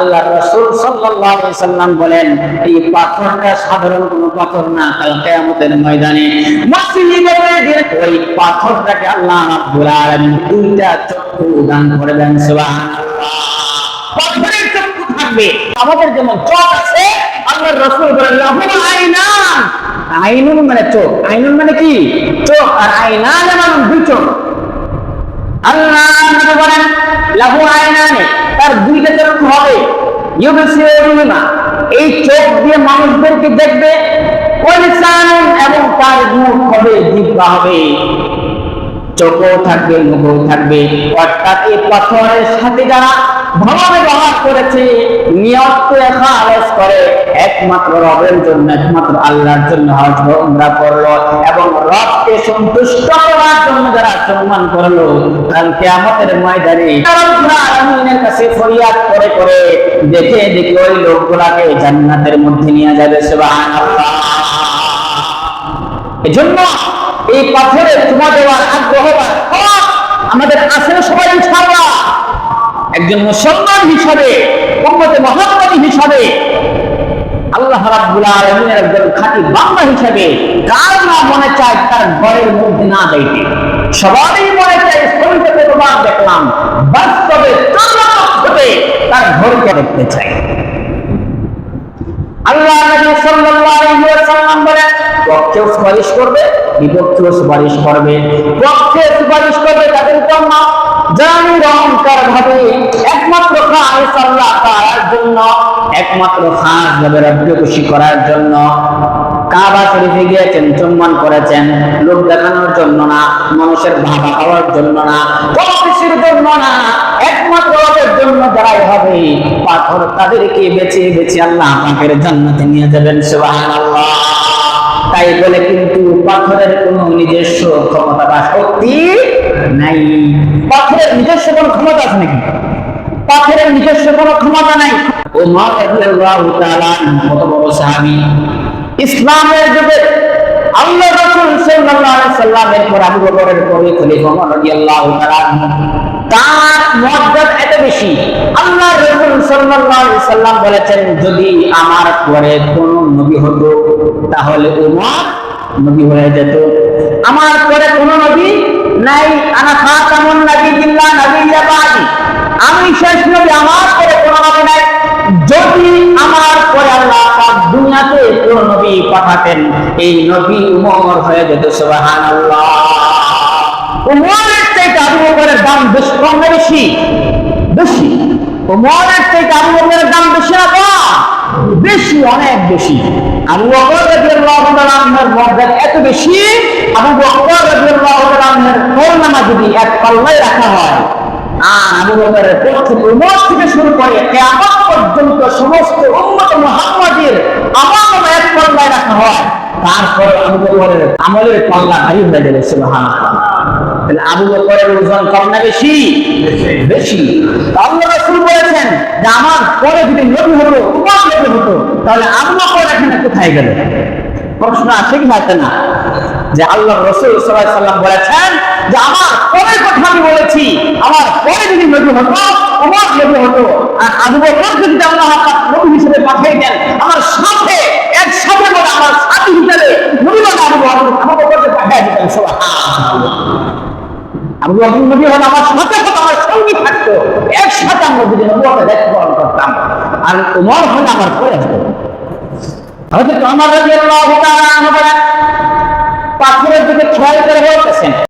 আল্লাহ রাসূল বলেন, এই পাথরটা সাধারণ কোনো পাথর না, কাল ময়দানে। ওই পাথরটাকে আল্লাহ রাব্বুল আলামিন দুইটা চক্ষু দান করে দেন, সুবহানাল্লাহ। পাথরের চক্ষু থাকবে। আমাদের যেমন চোখ আছে, আল্লাহর রাসূল বলেন, লাহু আইনান। আইনুন মানে চোখ, আইনুন মানে কি? চোখ আর আইনান মানে দুই চোখ। চোখও থাকবে, মুখও থাকবে। অর্থাৎ এই পাথরের সাথে যারা ভালো ব্যবহার করেছে, নিয়ত করে খালেস করে, একমাত্র রবের জন্য, একমাত্র আল্লাহর জন্য হজ বা উমরা করল এবং রবকে সন্তুষ্ট করার জন্য যারা সম্মান করল কাল ময়দানে। কাছে ফরিয়াদ করে করে দেখে দেখে ওই লোকগুলাকে জান্নাতের মধ্যে নিয়ে যাবে এজন্য এই চুমা দেওয়ার আগ্রহ আমাদের সবাই একজন মুসলমান হিসাবে, উম্মতে হিসাবে, আল্লাহ রাব্বুল আলামিনের একজন খাঁটি বান্দা হিসাবে, কার না মনে চায় তার ঘরের মধ্যে না যাইতে? সবারই মনে শরীরে কতবার দেখলাম। বাস্তবে তার ঘরকে দেখতে চাই। আল্লাহ নবী সাল্লাল্লাহু আলাইহি ওয়াসাল্লাম সুপারিশ করবে, বিপক্ষেও সুপারিশ করবে। পক্ষে সুপারিশ করবে তাদের জন্য জানি অহংকার ভাবে, একমাত্র খাস আল্লাহ তাআলার জন্য, একমাত্র খাস ভাবে রব্বকে খুশি করার জন্য। কাবা শরীফে গিয়েছেন সম্মান করেছেন। লোক দেখানোর জন্য না, মানুষের ভাবা খাওয়ার জন্য না কিছুর জন্য না, একমাত্র জন্য হবে। পাথর তাদেরকে বেছে বেছে আল্লাহ জান্নাতে নিয়ে যাবেন তাই বলে কিন্তু পাথরের কোনো নিজস্ব ক্ষমতা বা শক্তি নাই। পাথরের নিজস্ব কোনো ক্ষমতা আছে নাকি? পাথরের নিজস্ব কোনো ক্ষমতা নাই। রাদিয়াল্লাহু তাআলা কত বড় সাহাবী। ইসলামের যুগে আল্লাহ রাসূল সাল্লাল্লাহু আলাইহি সাল্লামের পর আবু বকরের পরে খলিফা ওমর রাদিয়াল্লাহু তাআলা তার মর্যাদা এত বেশি। আল্লাহ রাসূল সাল্লাল্লাহু আলাইহি সাল্লাম বলেছেন, যদি আমার পরে কোন নবী হতো, তাহলে ওমর নবী হয়ে যেত। আমার পরে কোন নবী নাই। আনা খাতামুন নাবিয়্যিল্লাহ নাবিয়্যা বাদি। আমি শেষ নবী আমার দুনিয়াতে কোন নবী পাঠাতেন। এই নবী উমর হয়ে যেত, সুবহানাল্লাহ। উমরের চাইতে আবু বকরের দাম কম বেশি? বেশি। উমরের চাইতে আবু বকরের দাম বেশি না বেশি, অনেক বেশি। আবু বকর রাদিয়াল্লাহু তাআলা আনহুর মর্যাদা এত বেশি, আবু বকর রাদিয়াল্লাহু তাআলা আনহুর কলনামা যদি এক পাল্লায় রাখা হয়, আর আবু বকরের থেকে উমর থেকে শুরু করে কিয়ামত পর্যন্ত সমস্ত মুহাম্মাদের এক পাল্লায় রাখা হয়। তারপর আবু বকরের আমলের পাল্লা ভারী হয়ে যাবে সুবহানাল্লাহ। তাহলে আবু বকরের ওজন কম না বেশি? বেশি। আল্লাহ রাসূল বলেছেন যে, আমার পরে যদি নবী হতো, উমর নবী হতো, তাহলে আবু বকর এখানে কোথায় গেল? প্রশ্ন আছে কি আছে না? যে আল্লাহ রসুল আলাইহি সাল্লাম বলেছেন যে আমার পরে কথা আমি বলেছি, আমার পরে যদি নবী হতো উমর নবী হতো, আর আবু বকর যদি আল্লাহ নবী হিসেবে পাঠিয়ে দেন, আমার সাথে, একসাথে বলে আমার সাথী হিসেবে নবী বলে আবু বকর, আবু বকরকে পাঠিয়ে দিতেন, সুবহানাল্লাহ। আবু বকর নবী হলে আমার সাথে সাথে আমার সঙ্গী থাকতো, একসাথে আমরা যদি নবুয়তে দায়িত্ব পালন করতাম। আর উমর হলে আমার পরে হতো। হয়তো আমার রাদিয়াল্লাহু তাআলা পাথরের দিকে খেয়াল করে হোক